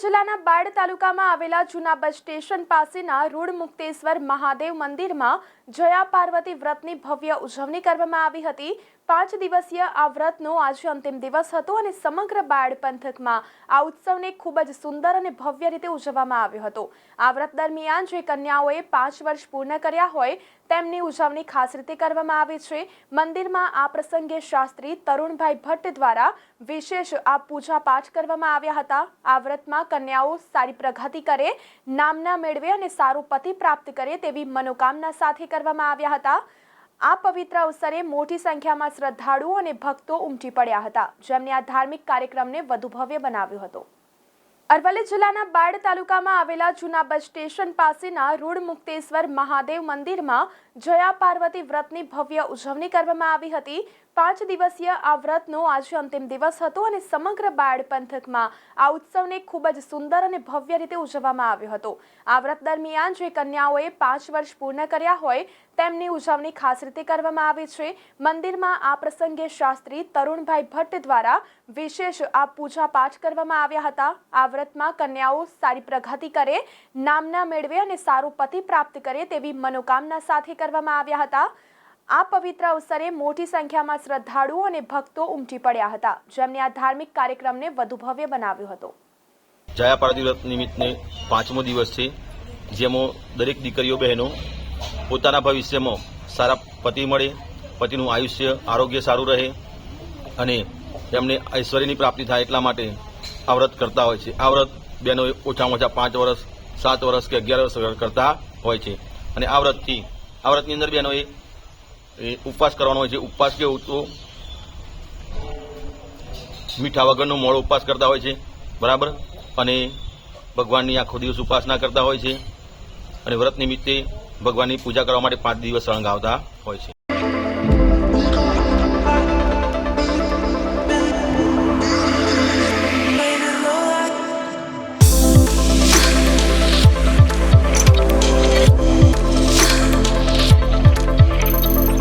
જિલ્લાના બાડ તાલુકામાં આવેલા જૂના બસ સ્ટેશન પાસેના રૂડ મુક્તેશ્વર મહાદેવ મંદિરમાં જયા પાર્વતી વ્રતની ભવ્ય ઉજવણી કરવામાં આવી હતી. પાંચ દિવસીય આ વ્રતનો આજે અંતિમ દિવસ હતો અને સમગ્ર બાળ પંથકમાં આ ઉત્સવને ખૂબ જ સુંદર અને ભવ્ય રીતે ઉજવવામાં આવ્યો હતો. આ વ્રત દરમિયાન જે કન્યાઓએ પાંચ વર્ષ પૂર્ણ કર્યા હોય તેમની ઉજવણી ખાસ રીતે કરવામાં આવી છે. મંદિરમાં આ પ્રસંગે શાસ્ત્રી તરુણભાઈ ભટ્ટ દ્વારા વિશેષ આ પૂજા પાઠ કરવામાં આવ્યા હતા. આ વ્રતમાં કન્યાઓ સારી પ્રગતિ કરે, નામના મેળવે અને સારું પતિ પ્રાપ્ત કરે તેવી મનોકામના સાથે કરવામાં આવ્યા હતા. આ પવિત્ર અવસરે મોટી સંખ્યામાં શ્રદ્ધાળુઓ અને ભક્તો ઉમટી પડ્યા હતા. જેમને આ ધાર્મિક કાર્યક્રમને વધુ ભવ્ય બનાવ્યો હતો. અરવલ્લી જિલ્લાના બાડ તાલુકામાં આવેલા જૂના બસ સ્ટેશન પાસેના રૂડ મુક્તેશ્વર મહાદેવ મંદિરમાં જયા પાર્વતી વ્રતની ભવ્ય ઉજવણી કરવામાં આવી હતી. પાંચ દિવસીય આ વ્રતનો આજે અંતિમ દિવસ હતો અને સમગ્ર બાળ પંથકમાં આ ઉત્સવને ખૂબ જ સુંદર અને ભવ્ય રીતે ઉજવવામાં આવ્યો હતો. આ વ્રત દરમિયાન જે કન્યાઓએ પાંચ વર્ષ પૂર્ણ કર્યા હોય, તેમની ઉજવણી ખાસ રીતે કરવામાં આવી છે. મંદિરમાં આ પ્રસંગે શાસ્ત્રી તરુણભાઈ ભટ્ટ દ્વારા વિશેષ આ પૂજા પાઠ કરવામાં આવ્યા હતા. આ વ્રતમાં કન્યાઓ સારી પ્રગતિ કરે, નામના મેળવે અને સારું પતિ પ્રાપ્ત કરે તેવી મનોકામના સાથે કરવામાં આવ્યા હતા. આ પવિત્ર અવસરે મોટી સંખ્યામાં શ્રદ્ધાળુઓ અને ભક્તો ઉમટી પડ્યા હતા, જેમને આ ધાર્મિક કાર્યક્રમને વધુ ભવ્ય બનાવ્યો હતો. જયા પાર્વતી વ્રત નિમિત્તે પાંચમો દિવસ છે જેમાં દરેક દીકરીઓ, બહેનો પોતાના ભવિષ્યમાં સારા પતિ મળે, પતિનું આયુષ્ય, આરોગ્ય સારું રહે અને તેમને ઐશ્વર્યની પ્રાપ્તિ થાય એટલા માટે આ વ્રત કરતા હોય છે. આ વ્રત બહેનો ઓછામાં ઓછા પાંચ વર્ષ, સાત વર્ષ કે અગિયાર વર્ષ કરતા હોય છે. અને આ વ્રતથી, આ વ્રતની અંદર બહેનોએ એ ઉપવાસ કરવાનો હોય છે. ઉપવાસ કેવું તો મીઠા વગરનો મોડો ઉપવાસ કરતા હોય છે. બરાબર? અને ભગવાનની આખો દિવસ ઉપાસના કરતા હોય છે. અને વ્રત નિમિત્તે ભગવાનની પૂજા કરવા માટે પાંચ દિવસ સળંગાવતા હોય છે.